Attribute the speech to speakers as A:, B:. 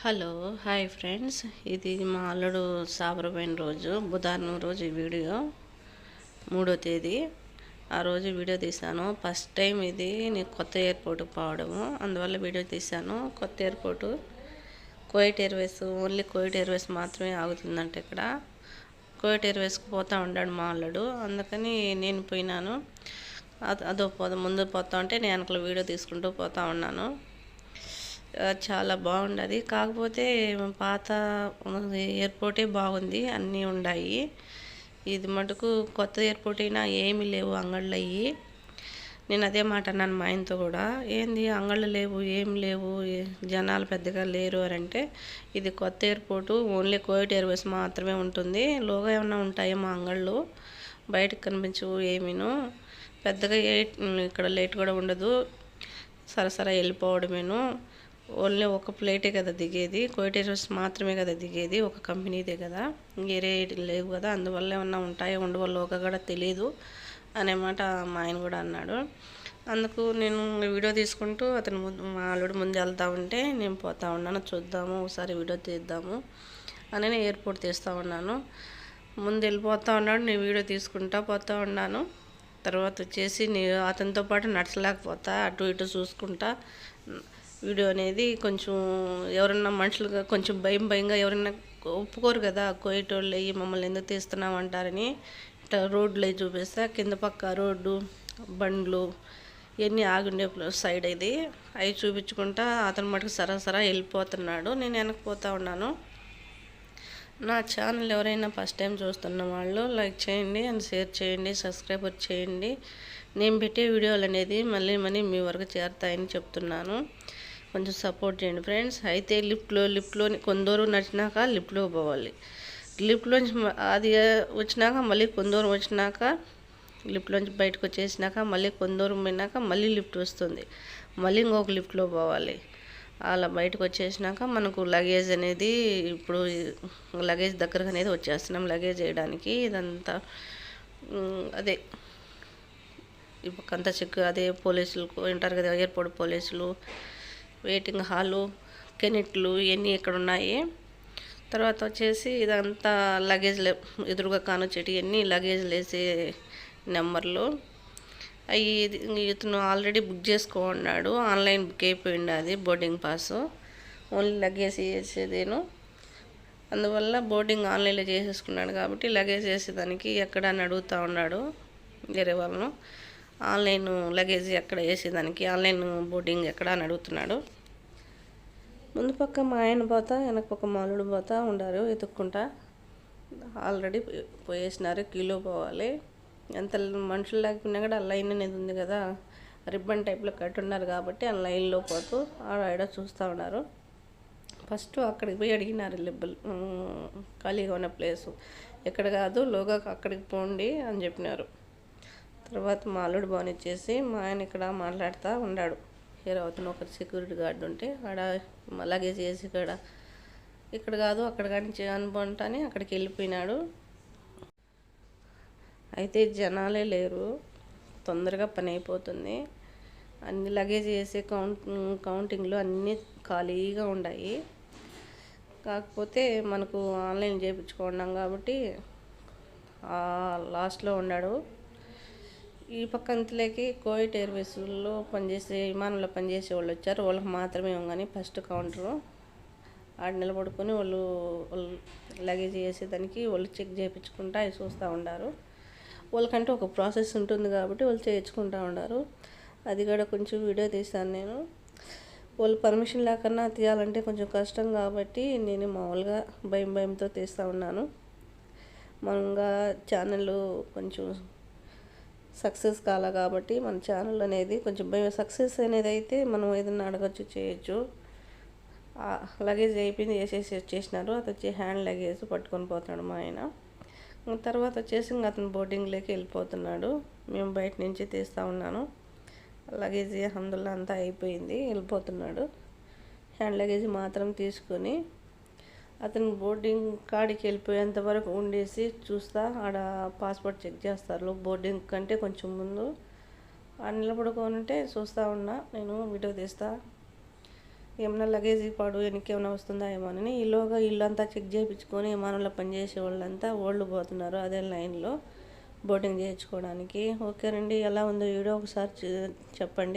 A: Hello hi friends. ఇది మా అల్లుడు సాబరమైన రోజు. బుధవారం రోజు ఈ వీడియో. మూడో తేదీ. ఆ రోజు వీడియో తీశాను. ఫస్ట్ టైం ఇది. నేను కొత్త ఎయిర్పోర్ట్కి పోవడము. అందువల్ల వీడియో తీశాను. కొత్త airport. Kuwait airways. Only Kuwait airways మాత్రమే ఆగుతుందంట ఇక్కడ. కోయిట్ ఎయిర్వేస్కి పోతా ఉన్నాడు మా అల్లుడు. అందుకని నేను పోయినాను. అదో పోదా ముందు పోతా ఉంటే నేను వెనకలో వీడియో తీసుకుంటూ పోతూ ఉన్నాను. చాలా బాగుండదు. కాకపోతే పాత ఎయిర్పోర్టే బాగుంది అన్నీ ఉన్నాయి ఇది మటుకు కొత్త ఎయిర్పోర్ట్ అయినా ఏమీ లేవు అంగళ్ళు అయ్యి నేను అదే మాట అన్నాను మా ఆయనతో కూడా. ఏంది అంగళ్ళు లేవు ఏం లేవు జనాలు పెద్దగా లేరు అని అంటే ఇది కొత్త ఎయిర్పోర్టు ఓన్లీ కోవిడ్ ఎయిర్వేస్ మాత్రమే ఉంటుంది. లోగా ఏమైనా ఉంటాయేమో అంగళ్ళు? బయటకు కనిపించవు ఏమీను. పెద్దగా ఏ ఇక్కడ లేట్ కూడా ఉండదు. సరసర వెళ్ళిపోవడమేను. ఓన్లీ ఒక ప్లేటే కదా దిగేది. కోయిటేషన్స్ మాత్రమే కదా దిగేది. ఒక కంపెనీదే కదా. వేరే లేవు కదా. అందువల్ల ఏమన్నా ఉంటాయో ఉండవల్ల ఒక కూడా తెలియదు అనే మాట మా ఆయన కూడా అన్నాడు. అందుకు నేను వీడియో తీసుకుంటూ అతను ముందు మా అల్లుడు ముందు వెళ్తా ఉంటే నేను పోతా ఉన్నాను. చూద్దాము ఒకసారి వీడియో తీద్దాము అని నేను ఎయిర్పోర్ట్ తీస్తూ ఉన్నాను. ముందు వెళ్ళిపోతా ఉన్నాడు. నేను వీడియో తీసుకుంటా పోతూ ఉన్నాను. తర్వాత వచ్చేసి నేను అతనితో పాటు నడచలేకపోతా. అటు ఇటు చూసుకుంటా. వీడియో అనేది కొంచెం ఎవరన్నా మనుషులుగా కొంచెం భయం భయంగా ఎవరన్నా ఒప్పుకోరు కదా కోయేటోళ్ళు అయ్యి మమ్మల్ని ఎందుకు తీస్తున్నాం అంటారని. ఇట్లా రోడ్లు అవి చూపిస్తా కింద పక్క రోడ్డు బండ్లు ఇవన్నీ ఆగుండే సైడ్ ఇది. అవి చూపించుకుంటా అతను మటుకు సరాసరా వెళ్ళిపోతున్నాడు. నేను వెనకపోతా ఉన్నాను. నా ఛానల్ ఎవరైనా ఫస్ట్ టైం చూస్తున్న వాళ్ళు లైక్ చేయండి అండ్ షేర్ చేయండి సబ్స్క్రైబర్ చేయండి. నేను పెట్టే వీడియోలు అనేది మళ్ళీ మళ్ళీ మీ వరకు చేరుతాయని చెప్తున్నాను. కొంచెం సపోర్ట్ చేయండి. ఫ్రెండ్స్ అయితే లిఫ్ట్లో లిఫ్ట్లోని కొందరు నచ్చినాక లిఫ్ట్లో పోవాలి. లిఫ్ట్లోంచి అది వచ్చినాక మళ్ళీ కొందరు వచ్చినాక లిఫ్ట్లోంచి బయటకు వచ్చేసినాక మళ్ళీ కొందరు పోయినాక మళ్ళీ లిఫ్ట్ వస్తుంది. మళ్ళీ ఇంకొక లిఫ్ట్లో పోవాలి. అలా బయటకు వచ్చేసినాక మనకు లగేజ్ అనేది ఇప్పుడు లగేజ్ దగ్గరకు అనేది వచ్చేస్తున్నాం. లగేజ్ వేయడానికి ఇదంతా అదే ఈ పక్కంతా చెక్ అదే పోలీసులు ఉంటారు కదా ఎయిర్పోర్ట్ పోలీసులు వెయిటింగ్ హాలు కెనెట్లు ఇవన్నీ ఇక్కడ ఉన్నాయి తర్వాత వచ్చేసి ఇదంతా లగేజ్ ఎదురుగా కాను చెట్టు ఇవన్నీ లగేజ్లు వేసే నెంబర్లు. అవి ఇతను ఆల్రెడీ బుక్ చేసుకున్నాడు ఆన్లైన్ బుక్ అయిపోయింది అది బోర్డింగ్ పాస్. ఓన్లీ లగేజ్ వేసేదేను. అందువల్ల బోర్డింగ్ ఆన్లైన్లో చేసేసుకున్నాడు కాబట్టి లగేజ్ వేసేదానికి ఎక్కడ అని అడుగుతూ ఉన్నాడు వేరే వాళ్ళను. ఆన్లైన్ లగేజ్ ఎక్కడ వేసేదానికి ఆన్లైన్ బోర్డింగ్ ఎక్కడ అని అడుగుతున్నాడు. ముందు పక్క మా ఆయన పోతా వెనక పక్క మాలుడు పోతా ఉండారు ఎత్తుక్కుంటా ఆల్రెడీ పోయేసినారు కిలో పోవాలి. ఎంత మనుషులు లేకపోయినా కూడా ఆ లైన్ అనేది ఉంది కదా. రిబ్బన్ టైప్లో కట్టి ఉన్నారు కాబట్టి ఆ లైన్లో పోతూ ఆడ ఆడ చూస్తూ ఉన్నారు. ఫస్ట్ అక్కడికి పోయి అడిగినారు లిబ్బల్ ఖాళీగా ఉన్న ప్లేసు. ఎక్కడ కాదు లోగా అక్కడికి పోండి అని చెప్పినారు. తర్వాత మా అల్లుడు బానిచ్చేసి మా ఆయన ఇక్కడ మాట్లాడుతూ ఉన్నాడు హీరో అవుతున్న ఒక సెక్యూరిటీ గార్డు ఉంటే ఆడ లగేజ్ వేసి ఇక్కడ ఇక్కడ కాదు అక్కడ కానీ అనుకుంటాని అక్కడికి వెళ్ళిపోయినాడు. అయితే జనాలే లేరు. తొందరగా పని అయిపోతుంది. అన్ని లగేజ్ వేసే కౌంట్ కౌంటింగ్లు అన్నీ ఖాళీగా ఉన్నాయి కాకపోతే మనకు ఆన్లైన్ చేయించుకున్నాం కాబట్టి లాస్ట్లో ఉన్నాడు. ఈ పక్క కోయిట్ కోవిడ్ ఎయిర్వేస్లో పనిచేసే విమానంలో పనిచేసే వాళ్ళు వచ్చారు. వాళ్ళకి మాత్రమే కానీ ఫస్ట్ కౌంటరు. ఆడ నిలబడుకొని వాళ్ళు వాళ్ళు లగేజ్ చేసేదానికి వాళ్ళు చెక్ చేయించుకుంటా అవి చూస్తూ ఉండారు. వాళ్ళకంటే ఒక ప్రాసెస్ ఉంటుంది కాబట్టి వాళ్ళు చేయించుకుంటూ ఉన్నారు అది కూడా కొంచెం వీడియో తీశాను నేను. వాళ్ళు పర్మిషన్ లేకన్నా తీయాలంటే కొంచెం కష్టం కాబట్టి నేను మామూలుగా భయం భయంతో తీస్తూ ఉన్నాను. మనంగా ఛానల్ కొంచెం సక్సెస్ కాలే కాబట్టి మన ఛానల్ అనేది కొంచెం సక్సెస్ అనేది అయితే మనం ఏదైనా అడగచ్చు చేయొచ్చు. లగేజ్ అయిపోయింది వేసేసి వచ్చేసినారు. అది వచ్చి హ్యాండ్ లగేజ్ పట్టుకొని పోతున్నాడు మా ఆయన. తర్వాత వచ్చేసి ఇంకా అతను బోర్డింగ్లోకి వెళ్ళిపోతున్నాడు. మేము బయట నుంచి తీస్తూ ఉన్నాను. లగేజ్ అందులో అంతా అయిపోయింది వెళ్ళిపోతున్నాడు. హ్యాండ్ లగేజ్ మాత్రం తీసుకొని అతను బోర్డింగ్ కాడికి వెళ్ళిపోయేంత వరకు ఉండేసి చూస్తా ఆడ పాస్పోర్ట్ చెక్ చేస్తారు బోర్డింగ్ కంటే కొంచెం ముందు. ఆడ నిలబడుకొని ఉంటే చూస్తూ ఉన్నా నేను వీడియో తీస్తా. ఏమైనా లగేజ్ పాడు వెనక్కి ఏమైనా వస్తుందా ఏమో అని. ఈలోగా ఇల్లంతా చెక్ చేయించుకొని విమానంలో పనిచేసే వాళ్ళంతా ఓళ్ళు పోతున్నారు అదే లైన్లో బోటింగ్ చేయించుకోవడానికి. ఓకేనండి ఎలా ఉందో వీడియో ఒకసారి చెప్పండి.